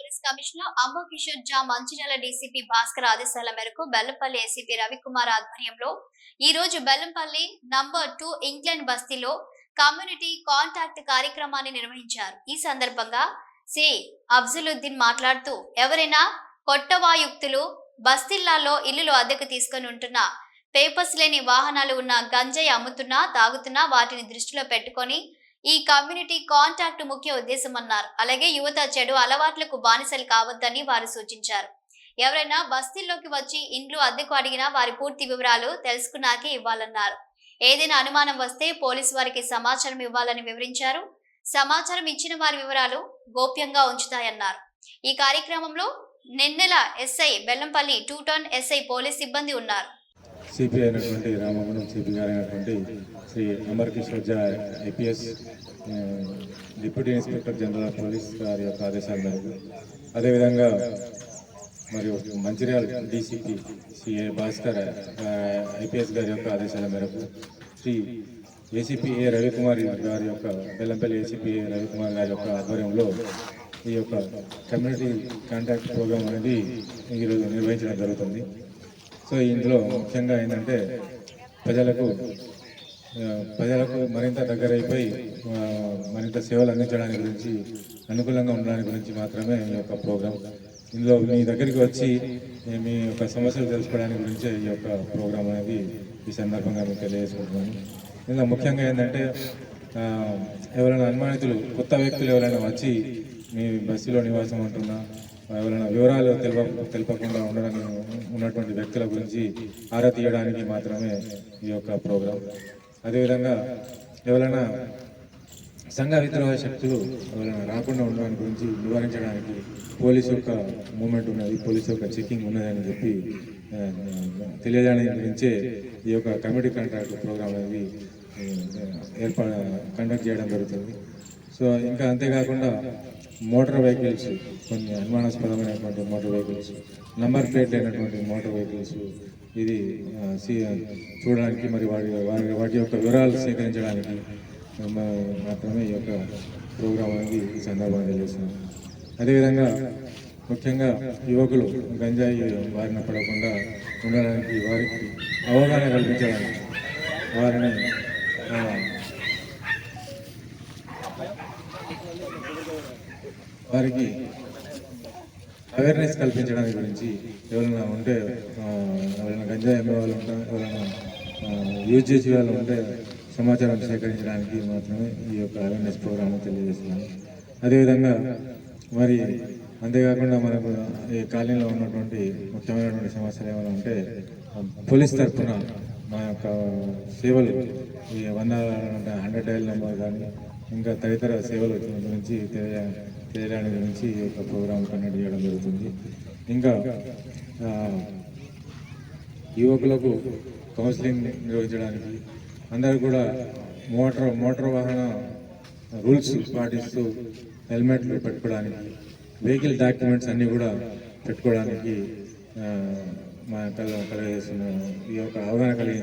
Police commissioner అంబు కిషోర్ జా Mancherial DCP Bhaskar ఆదేశాల మేరకు బెల్లంపల్లి ఏసీపీ రవికుమార్ ఆధ్వర్యంలో ఈ రోజు బెల్లంపల్లి నంబర్ టూ ఇంగ్లాండ్ బస్తీలో కమ్యూనిటీ కాంటాక్ట్ కార్యక్రమాన్ని నిర్వహించారు. ఈ సందర్భంగా సి. అఫ్జలుద్దీన్ మాట్లాడుతూ ఎవరైనా కొట్టవాయుక్తులు బస్తీల్లాల్లో ఇల్లులు అద్దెకు తీసుకొని ఉంటున్న పేపర్స్ లేని వాహనాలు ఉన్న గంజాయి అమ్ముతున్నా తాగుతున్నా వాటిని దృష్టిలో పెట్టుకొని ఈ కమ్యూనిటీ కాంటాక్ట్ ముఖ్య ఉద్దేశం అన్నారు. అలాగే యువత చెడు అలవాట్లకు బానిసలు కావద్దని వారు సూచించారు. ఎవరైనా బస్తీల్లోకి వచ్చి ఇండ్లు అద్దెకు అడిగినా వారి పూర్తి వివరాలు తెలుసుకున్నాకే ఇవ్వాలన్నారు. ఏదైనా అనుమానం వస్తే పోలీసు వారికి సమాచారం ఇవ్వాలని వివరించారు. సమాచారం ఇచ్చిన వారి వివరాలు గోప్యంగా ఉంచుతాయన్నారు. ఈ కార్యక్రమంలో Nennela SI Bellampalli two town SI police సిబ్బంది ఉన్నారు. సిపిఐ అయినటువంటి రామగుణం సిపి గారు అయినటువంటి Shri Amar Kishore Jha IPS deputy inspector general of police గారి యొక్క ఆదేశాల మేరకు. అదేవిధంగా మరియు Mancherial DCP CA Bhaskar IPS గారి యొక్క ఆదేశాల మేరకు శ్రీ ఏసీపీ ఏ రవికుమార్ గారి యొక్క బెల్లంపల్లి ఏసీపీ ఏ రవికుమార్ గారి యొక్క ఆధ్వర్యంలో ఈ యొక్క కమ్యూనిటీ కాంటాక్ట్ ప్రోగ్రామ్ అనేది ఈరోజు నిర్వహించడం జరుగుతుంది. సో ఇందులో ముఖ్యంగా ఏంటంటే ప్రజలకు ప్రజలకు మరింత దగ్గరైపోయి మరింత సేవలు అందించడానికి గురించి అనుకూలంగా ఉండడానికి గురించి మాత్రమే ఈ యొక్క ప్రోగ్రాం. ఇందులో మీ దగ్గరికి వచ్చి మీ యొక్క సమస్యలు తెలుసుకోవడానికి గురించే ఈ యొక్క ప్రోగ్రాం అనేది ఈ సందర్భంగా మీకు తెలియజేసుకుంటున్నాను. ఇందులో ముఖ్యంగా ఏంటంటే ఎవరైనా అనుమానితులు కొత్త వ్యక్తులు ఎవరైనా వచ్చి మీ బస్సులో నివాసం ఉంటున్నా ఎవరైనా వివరాలు తెలప తెలపకుండా ఉండడానికి ఉన్నటువంటి వ్యక్తుల గురించి ఆరా తీయడానికి మాత్రమే ఈ యొక్క ప్రోగ్రాం. అదేవిధంగా ఎవరైనా సంఘ విద్రోహ శక్తులు ఎవరైనా రాకుండా ఉండడానికి గురించి నివారించడానికి పోలీసు యొక్క మూమెంట్ ఉన్నది పోలీసు యొక్క చెకింగ్ ఉన్నదని చెప్పి తెలియజేయడానికి గురించే ఈ యొక్క కమిటీ కాంట్రాక్ట్ ప్రోగ్రామ్ అనేది ఏర్పా కండక్ట్ చేయడం జరుగుతుంది. సో ఇంకా అంతేకాకుండా మోటార్ వెహికల్స్ కొన్ని అనుమానాస్పదమైనటువంటి మోటార్ వెహికల్స్ నంబర్ ప్లేట్ లేనటువంటి మోటార్ వెహికల్స్ ఇది చూడడానికి మరి వాటి వాటి వాటి యొక్క వివరాలు సేకరించడానికి మాత్రమే ఈ యొక్క ప్రోగ్రాం అనేది ఈ సందర్భంగా తెలియజేస్తున్నాను అదేవిధంగా ముఖ్యంగా యువకులు గంజాయి బారిన పడకుండా ఉండడానికి వారికి అవగాహన కల్పించడానికి వారిని వారికి అవేర్నెస్ కల్పించడానికి గురించి ఎవరైనా ఉంటే ఎవరైనా గంజాయి అమ్మే వాళ్ళు ఉంటే ఎవరైనా యూజ్ చేసే వాళ్ళు ఉంటే సమాచారం సేకరించడానికి మాత్రమే ఈ యొక్క అవేర్నెస్ ప్రోగ్రామ్ తెలియజేస్తున్నాను. అదేవిధంగా మరి అంతేకాకుండా మనకు ఈ కాలనీలో ఉన్నటువంటి ముఖ్యమైనటువంటి సమస్యలు ఏమైనా ఉంటే పోలీస్ తరఫున మా యొక్క సేవలు ఈ వంద హండ్రెడ్ డైల్ నెంబర్ కానీ ఇంకా తదితర సేవల గురించి తెలియ తెలియడానికి గురించి ఈ యొక్క ప్రోగ్రాం కండక్ట్ చేయడం జరుగుతుంది. ఇంకా యువకులకు కౌన్సిలింగ్ నిర్వహించడానికి అందరూ కూడా మోటార్ మోటార్ వాహన రూల్స్ పాటిస్తూ హెల్మెట్లు పెట్టుకోవడానికి వెహికల్ డాక్యుమెంట్స్ అన్నీ కూడా పెట్టుకోవడానికి మా కల కలగజేస్తున్న ఈ యొక్క అవగాహన కలిగి